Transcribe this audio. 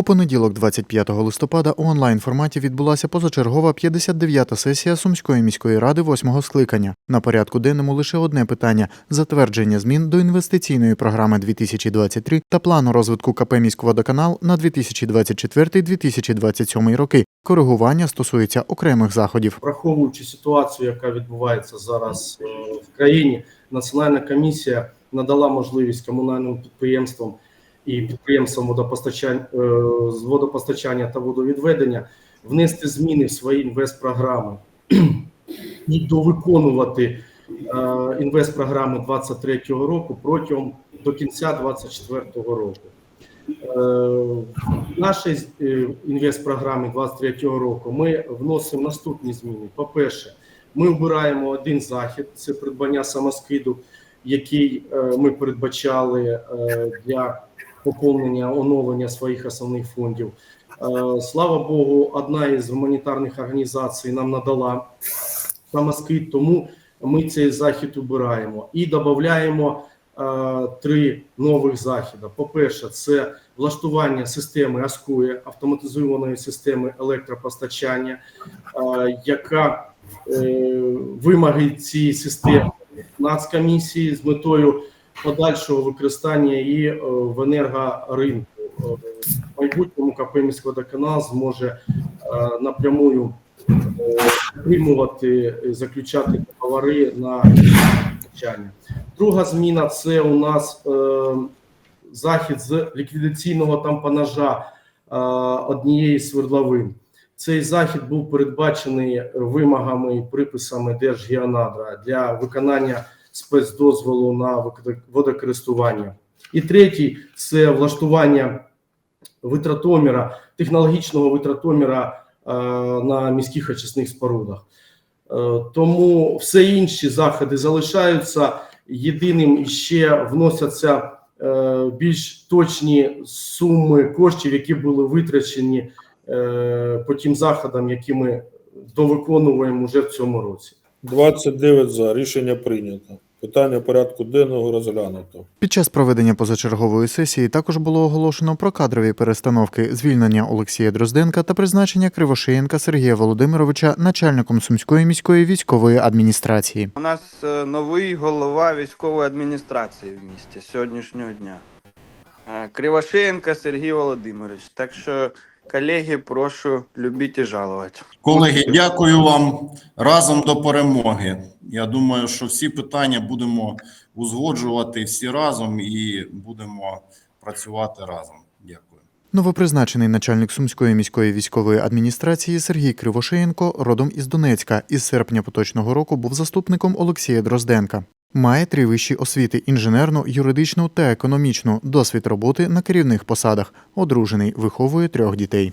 У понеділок, 25 листопада, у онлайн-форматі відбулася позачергова 59-та сесія Сумської міської ради восьмого скликання. На порядку денному лише одне питання – затвердження змін до інвестиційної програми 2023 та плану розвитку КП «Міськводоканал» на 2024-2027 роки. Коригування стосується окремих заходів. Враховуючи ситуацію, яка відбувається зараз е, в країні, Національна комісія надала можливість комунальним підприємствам і підприємствам водопостачання, е, з водопостачання та водовідведення внести зміни в свої інвестпрограми і довиконувати е, інвестпрограми 2023 року протягом до кінця 2024 року. Е, В нашій інвестпрограмі 2023 року ми вносимо наступні зміни. По-перше, ми обираємо один захід це придбання самоскиду, який ми передбачали для поповнення оновлення своїх основних фондів. Е, Слава Богу, одна із гуманітарних організацій нам надала самоскид, тому ми цей захід обираємо і додаємо е, три нових заходи. По-перше, це влаштування системи АСКУЄ, автоматизованої системи електропостачання, е, яка вимоги цієї системи Нацкомісії з метою подальшого використання її е, в енергоринку. Е, В майбутньому КП «Міськводоканал» зможе е, напрямую отримувати, заключати договори на постачання. Друга зміна це у нас захід з ліквідаційного тампонажа однієї з свердловин. Цей захід був передбачений вимогами і приписами Держгеонадра для виконання спецдозволу на водокористування. І третій це влаштування витратоміра, технологічного витратоміра е, на міських очисних спорудах. Е, Тому все інші заходи залишаються. Єдиним ще вносяться е, більш точні суми коштів, які були витрачені по тим заходам, які ми довиконуємо вже в цьому році. 29 за. Рішення прийнято. Питання порядку денного розглянуто. Під час проведення позачергової сесії також було оголошено про кадрові перестановки, звільнення Олексія Дрозденка та призначення Кривошеєнка Сергія Володимировича начальником Сумської міської військової адміністрації. У нас е, новий голова військової адміністрації в місті сьогоднішнього дня. Е, Кривошеєнко Сергій Володимирович. Так що, колеги, прошу любіть і жалувати. Колеги, дякую вам разом до перемоги. Я думаю, що всі питання будемо узгоджувати всі разом і будемо працювати разом. Дякую. Новопризначений начальник Сумської міської військової адміністрації Сергій Кривошеєнко родом із Донецька. Із серпня поточного року був заступником Олексія Дрозденка. Має три вищі освіти: інженерну, юридичну та економічну, досвід роботи на керівних посадах. Одружений, виховує трьох дітей.